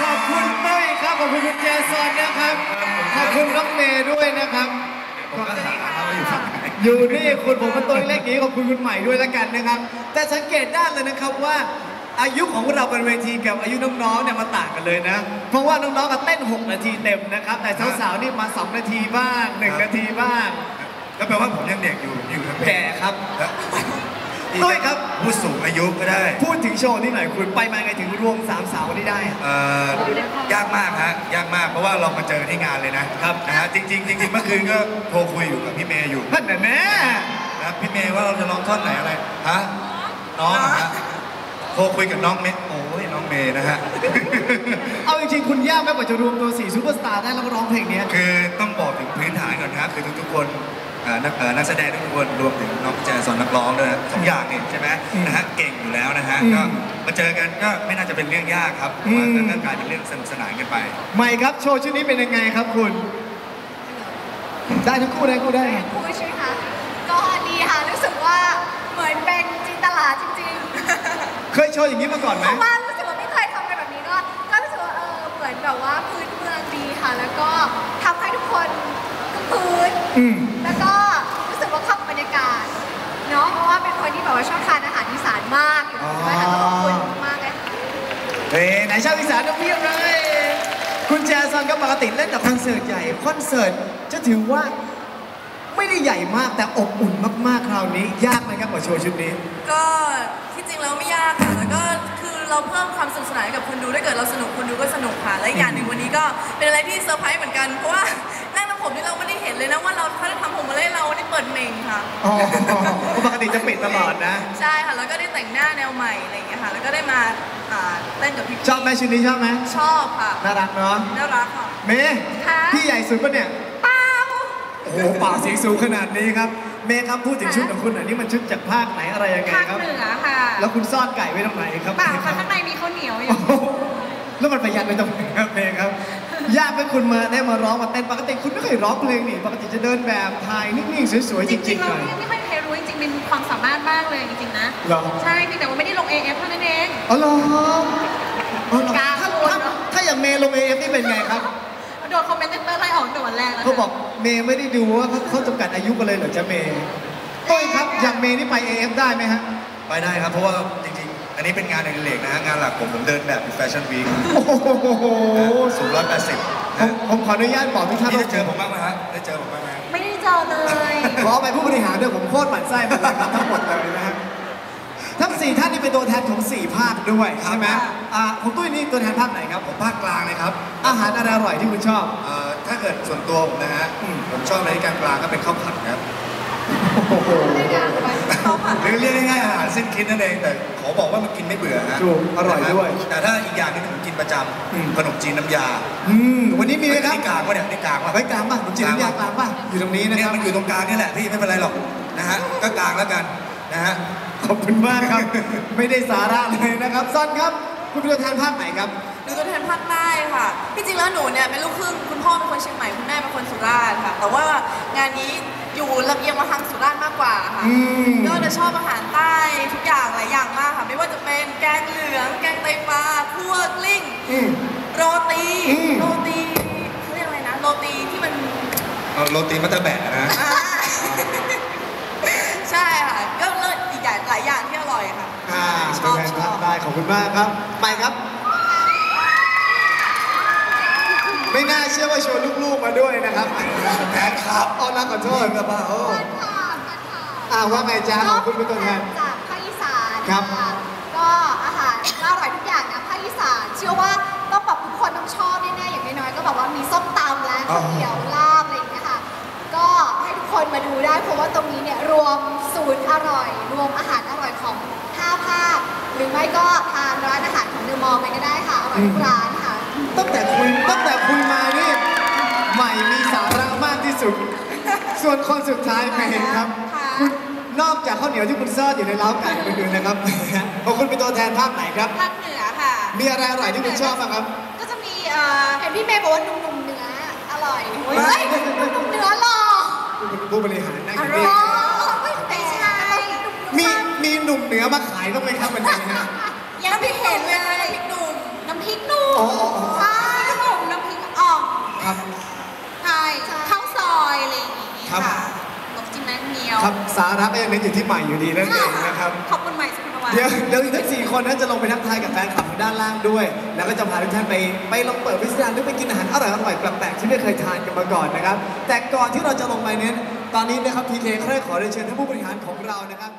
ขอบคุณเต้ยครับ ขอบคุณคุณแจซอนนะครับ ขอบคุณน้องเมย์ด้วยนะครับผมก็หาเขาอยู่ฝั่งไหนอยู่นี่คุณผมเป็นตัวเล็กๆอย่างนี้ขอบคุณคุณใหม่ด้วยแล้วกันนะครับ แต่สังเกตได้เลยนะครับว่า อายุของเราบนเวทีกับอายุน้องๆเนี่ยมาต่างกันเลยนะ เพราะว่าน้องๆก็เต้น 6 นาทีเต็มนะครับ แต่สาวๆนี่มา 2 นาทีบ้าง 1 นาทีบ้าง ก็แปลว่าผมยังเด็กอยู่อยู่ทั้งแก่ครับแล้ว ตุ้ยครับผู้สูงอายุก็ได้ พูดถึงโชว์นี้หน่อยคุณไปมาไงถึงรวมสามสาวนี้ได้อะเอ่อยากมากฮะยากมากเพราะว่าเรามาเจอที่งานเลยนะครับนะฮะจริงๆจริงๆเมื่อคืนก็โทรคุยอยู่กับพี่เมย์อยู่นั่นน่ะแน่นะพี่เมย์ว่าเราจะร้องท่อนไหนอะไรฮะน้องเหรอฮะโทรคุยกับน้องเมย์โอ้ยน้องเมย์นะฮะเอาจริงๆคุณยากไหมกว่าจะรวมตัวสี่ซูเปอร์สตาร์ได้แล้วก็ร้องเพลงเนี้ยคือต้องบอกถึงพื้นฐานก่อนครับคือทุกๆคนเอ่อนักเอ่อนักแสดงทุกๆคนรวมถึงน้องแจสอนนักร้องด้วยนะทุกอย่างเนี่ยใช่ไหมอืมนะฮะเก่งอยู่แล้วนะฮะอืมก็มาเจอกันก็ไม่น่าจะเป็นเรื่องยากครับอืม มันก็กลายเป็นเรื่องสนุกสนานกันไป ใหม่ครับโชว์ชุดนี้เป็นยังไงครับคุณ ได้ทั้งคู่ได้ทั้งคู่ได้ พูดใช่ไหมคะก็ดีค่ะ รู้สึกว่าเหมือนเป็นจินตลาจริงๆเคยโชว์อย่างนี้มาก่อนไหเพม ราะว่ารู้สึกว่าไม่เคยทำอะไรแบบนี้ก็ ก็รู้สึกว่าเออเหมือนแบบว่าพื้นเมืองดีค่ะ แล้วก็ทำให้ทุกคนคึกพื้น อืม แล้วก็รู้สึกว่าเข้ากับบรรยากาศเนาะเพราะว่าเป็นคนที่แบบว่าชอบทานอาหารอีสานมากอยู่ด้วยค่ะก็ขอบคุณมากเลยเฮ้ไหนชาวอีสานต้องเพียบเลยคุณแจซอนก็ปกติเล่นแต่คอนเสิร์ตใหญ่คอนเสิร์ตจะถือว่าไม่ได้ใหญ่มากแต่อบอุ่นมากๆคราวนี้ ยากไหมครับกับโชว์ชุดนี้ ก็ที่จริงแล้วไม่ยากค่ะแล้วก็คือเราเพิ่มความสนุกสนานให้กับคนดูถ้าเกิดเราสนุกคนดูก็สนุกค่ะและอีกอย่างหนึ่งวันนี้ก็เป็นอะไรที่เซอร์ไพรส์เหมือนกันเพราะว่านั่งทำ ผมนี่เราไม่ได้เห็นเลยนะว่าเราถ้าทำผมมาเล่นเราได้เปิดเมงค่ะ อ๋อปกติจะปิดตลอดนะ ใช่ค่ะ แล้วก็ได้แต่งหน้าแนวใหม่อะไรอย่างเงี้ยค่ะ แล้วก็ได้มาอ่าเล่นกับพี่ชอบไหมชุดนี้ชอบไหมชอบค่ะ น่ารักเนาะ น่ารักค่ะ เมย์ค่ะ พี่ใหญ่สุดปะเนี่ย เปล่าโอ้โหปากเสียงสูงขนาดนี้ครับ เมย์ครับพูดถึงชุดของคุณหน่อยนี่มันชุดจากภาคไหนอะไรยังไงภาคครับ เหนือค่ะแล้วคุณซ่อนไก่ไว้ตรงไหนครับ เปล่าเมย์คค่ะรับข้างในมีข้าวเหนียวอโอ้ยู่โห แล้วมันประหยัดไปตรงไหนครับเมย์ครับ ยากไหมคุณมาได้มาร้องมาเต้นปกติคุณไม่เคยร้องเพลงนี่ปกติจะเดินแบบถ่ายนิ่งๆสวยๆจจริริงงๆๆหเราน่อย ไม่ไม่ค่อยมีใครรู้จริงๆเป็นความสามารถมากเลยจริงๆนะเหรอ ใช่เพียงแต่ว่าไม่ได้ลง AF เท่านั้นเอง อ๋อเหรออ๋อเหรอกล้าถ้าพูดถ้าเนอะ ถ้าอย่างเมย์ลงเอฟนี่เป็นไงครับโดนคอมเมนเตอร์ไล่ออกแต่วันแรกแล้วเขาบอกเมย์ไม่ได้ดูว่าเขาเขาจำกัดอายุกันเลยเหรอจ๊ะเมย์เอ้ยครับอย่างเมย์นี่ไปเอฟได้ไหมฮะ ไปได้ครับ เพราะว่าจริงๆ อันนี้เป็นงานในเหล็กนะฮะงานหลักผมผมเดินแบบแฟชั่นวีคโอ้โหสูงร้อยแปดสิบผมผมขออนุญาตบอกทุกท่านนี่ว่าได้เจอผมบ้างไหมฮะได้เจอผมบ้างไหมไม่ได้เจอเลยขอไปผู้บริหารด้วยผมโคตรหมั่นไส้หมดเลยครับทั้งหมดเลยนะฮะทั้งสี่ท่านนี่เป็นตัวแทนของสี่ภาคด้วยใช่ไหมอ่าของตุ้ยนี่ตัวแทนภาคไหนครับผมภาคกลางเลยครับ อาหารอะไรอร่อยที่คุณชอบเอ่อถ้าเกิดส่วนตัวผมนะฮะอืมผมชอบอะไรที่กลางๆก็เป็นข้าวผัดครับโอ้โห หรือเรียกง่ายๆอาหารเส้นคิดนั่นเองแต่ขอบอกว่ามันกินไม่เบื่อฮะถูกอร่อยด้วย แต่ถ้าอีกอย่างหนึงที่ผมกินประจอืมำขนมจีนน้ำยาอืมวันนี้มีไหมครับนี่กลางวะเนี่ยนี่กลางวะไว้กลางป่ะผมจีนน้ำยากลางป่ะอยู่ตรงนี้นะเนี่คยรับมันอยู่ตรงกลางนี่แหละพี่ไม่เป็นไรหรอกนะฮะก็กลางแล้วกันนะฮะขอบคุณมากครับ ไม่ได้สาระเลยนะครับซ่อนครับ คุณเป็นตัวแทนภาคไหนครับ หนูตัวแทนภาคใต้ค่ะที่จริงแล้วหนูเนี่ยเป็นลูกครึ่งคุณพ่อเป็นคนเชียงใหม่คุณแม่เป็นคนสุราษฎร์ค่ะ แต่ว่า งานนี้อยู่ลำเอียงมาทางสุราษฎร์มากกว่าค่ะอืม ก็จะชอบอาหารใต้ทุกอย่างหลายอย่างมากค่ะ ไม่ว่าจะเป็นแกงเหลือง แกงไตปลาคั่วกลิ้ง อืม โรตีอืม โรตีเขาเรียกอะไรนะ โรตีที่มันเอาโรตีมัตตะแบะนะ อ่าใช่ค่ะ ก็เลิศอีกอย่างหลายอย่างที่อร่อยค่ะอ่าชตัวอบแทนชภาอคบได้ขอบคุณมากครับ ไปครับ ไม่น่าเชื่อว่าชวนลูกๆมาด้วยนะ ครับแพ้ครับเอานักขอโทษครับป้าโอ้ค่ะค่ะอ่าว่าไงจ้าของคุณเป็นตัวแทน จากภาคอีสานครับะก็อาหารก็อร่อยทุกอย่างนะภาคอีสาน เชื่อว่าต้องแบบทุกคนต้องชอบแน่ๆอย่างน้อยๆก็แบบว่ามีส้มตำและข้าวเหนียวลาบอะไรอย่างเงี้ยค่ะ ก็ให้ทุกคนมาดูได้เพราะว่าตรงนี้เนี่ยรวมสูตรอร่อย รวมอาหารอร่อยของห้าภาคหรือไม่ก็ทานร้านอาหารของเดอะมอลล์ไปก็ได้ค่ะอร่อยทุกร้านค่ะ ตั้งแต่คุยตั้งแต่คุยมานี่ใหม่มีสาระมากที่ สุด ส่วนคนสุดท้ายใครเห็นครับ ค่ะ คุณนอกจากข้าวเหนียวที่คุณซ่อนอยู่ในเล้าไก่อื่นๆนะครับ ของคุณเป็นตัวแทนภาคไหนครับ ภาคเหนือค่ะ มีอะไรอร่อยที่คุณชอบบ้างครับ ก็จะมีเอ่อเห็นพี่เมย์บอกว่าหนุ่มๆเนื้ออร่อยเฮ้เฮ้ยยหนุ่มๆเนื้อหล่อผู้บริหารนั่งออ๋ยู่นี่อไม่ไม่ใช่มีมีหนุ่มเหนือมาขายบ้างไหมครับวันนี้ฮะยังไม่เห็นเลยน้ำพริกหนุ่มน้ำพริกหนุ่มอ๋อ ครับค่ะลบจิ้มแมงเมียวครับสาระก็ยังเน้นอยู่ที่ใหม่อยู่ดีนั่นเองนะครับ ขอบคุณใหม่สุภวัฒน์เดี๋ยวเดี๋ยวอีกทั้งสี่คนนั้นจะลงไปทักทายกับแฟนคลับทางด้านล่างด้วย แล้วก็จะพาทุกท่านไปไปลองเปิดพิสดารหรือไปกินอาหารอร่อยอร่อยๆแปลกๆที่ไม่เคยทานกันมาก่อนนะครับ แต่ก่อนที่เราจะลงไปเนี้ตอนนี้นะครับพีเคใครขอเรียนเชิญท่านผู้บริหารของเรานะครับ